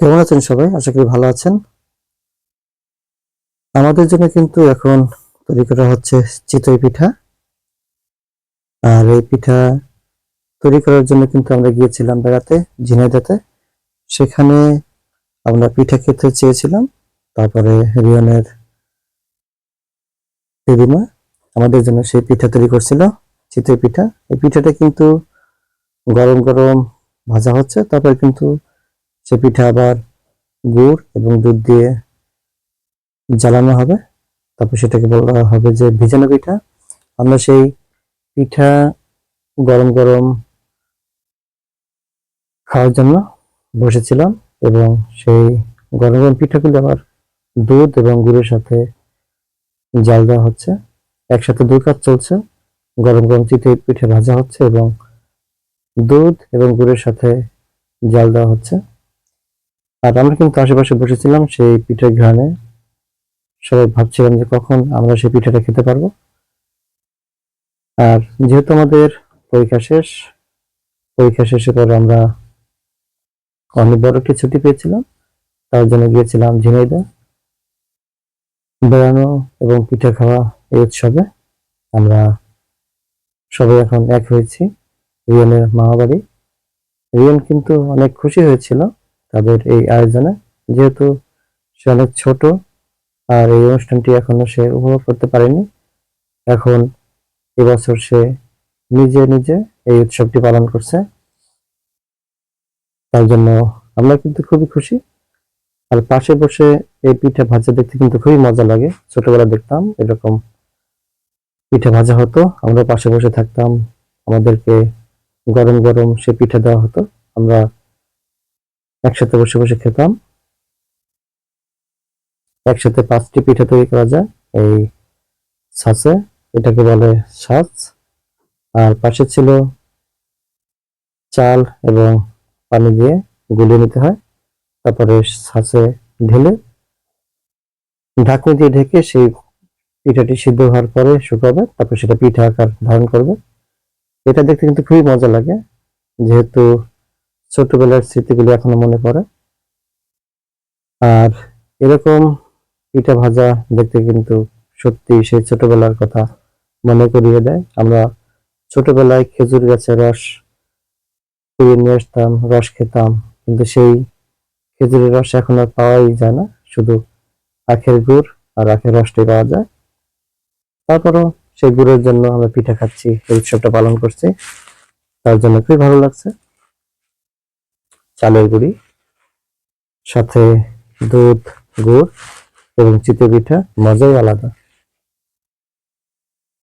কেমন আছেন সবাই? আশা করি ভালো আছেন। আমাদের জন্য কিন্তু এখন তৈরি করা হচ্ছে চিতই পিঠা। আর এই পিঠা তৈরি করার জন্য কিন্তু আমরা গিয়েছিলাম বেড়াতে ঝিনাইদাতে সেখানে আমরা পিঠা খেতে চেয়েছিলাম। তারপরে রিয়নের দিদিমা আমাদের জন্য সেই পিঠা তৈরি করছিল, চিতই পিঠা। এই পিঠাটা কিন্তু গরম গরম ভাজা হচ্ছে, তারপরে কিন্তু সে পিঠা আবার গুড় এবং দুধ দিয়ে জ্বালানো হবে। তারপর সেটাকে বলা হবে যে ভিজানো পিঠা। আমরা সেই পিঠা গরম গরম খাওয়ার জন্য বসেছিলাম এবং সেই গরম গরম পিঠাগুলো আবার দুধ এবং গুড়ের সাথে জাল দেওয়া হচ্ছে। একসাথে দুই কাজ চলছে। গরম গরম চিতই পিঠে ভাজা হচ্ছে এবং দুধ এবং গুড়ের সাথে জাল দেওয়া হচ্ছে। আর আমরা কিন্তু আশেপাশে বসেছিলাম সেই পিঠের ঘ্রাণে। সবাই ভাবছিলাম যে কখন আমরা সেই পিঠাটা খেতে পারব। আর যেহেতু আমাদের পরীক্ষা শেষ, পরীক্ষা শেষের পরে আমরা অনেক বড় একটি ছুটি পেয়েছিলাম। তার জন্য গিয়েছিলাম ঝিনাইদহ। বেড়ানো এবং পিঠা খাওয়া এই উৎসবে আমরা সবাই এখন এক হয়েছি। রিয়নের মামা বাড়ি রিয়ন কিন্তু অনেক খুশি হয়েছিল। তাদের এই আয়োজনে। যেহেতু সে অনেক ছোট, আর এই অনুষ্ঠানটি এখনও সে উপভোগ করতে পারেনি, এখন এবছর সে নিজে নিজে এই উৎসবটি পালন করছে। তার জন্য আমরা কিন্তু খুবই খুশি। আর পাশে বসে এই পিঠা ভাজা দেখতে কিন্তু খুবই মজা লাগে। ছোটবেলা দেখতাম এরকম পিঠা ভাজা হতো, আমরা পাশে বসে থাকতাম, আমাদেরকে গরম গরম সে পিঠা দেওয়া হতো। আমরা একসাথে বসে বসে খেতাম। একসাথে পাঁচটি পিঠা তৈরি করা যায়, এই ছাঁচে এটাকে বলে ছাঁচ আর পাশে ছিল চাল এবং পানি দিয়ে গুলিয়ে নিতে হয়, তারপরে ছাঁচে ঢেলে ঢাকনি দিয়ে ঢেকে সেই পিঠাটি সিদ্ধ হওয়ার পরে শুকাবে, তারপর সেটা পিঠা আকার ধারণ করবে। এটা দেখতে কিন্তু খুবই মজা লাগে, যেহেতু ছোটবেলার স্মৃতিগুলি এখনও মনে পড়ে। আর এরকম পিঠা ভাজা দেখতে কিন্তু সত্যি সেই ছোটবেলার কথা মনে করিয়ে দেয়। আমরা ছোটবেলায় খেজুর গাছের রস কুড়িয়ে নিয়ে আসতাম, রস খেতাম, কিন্তু সেই খেজুরের রস এখন আর পাওয়াই যায় না। শুধু আখের গুড় আর আখের রসটাই পাওয়া যায়। তারপরও সেই গুড়ের জন্য আমরা পিঠা খাচ্ছি উৎসবটা পালন করছি। তার জন্য খুবই ভালো লাগছে। চালের গুঁড়ি সাথে দুধ গুড় এবং চিতে পিঠা মজাই আলাদা।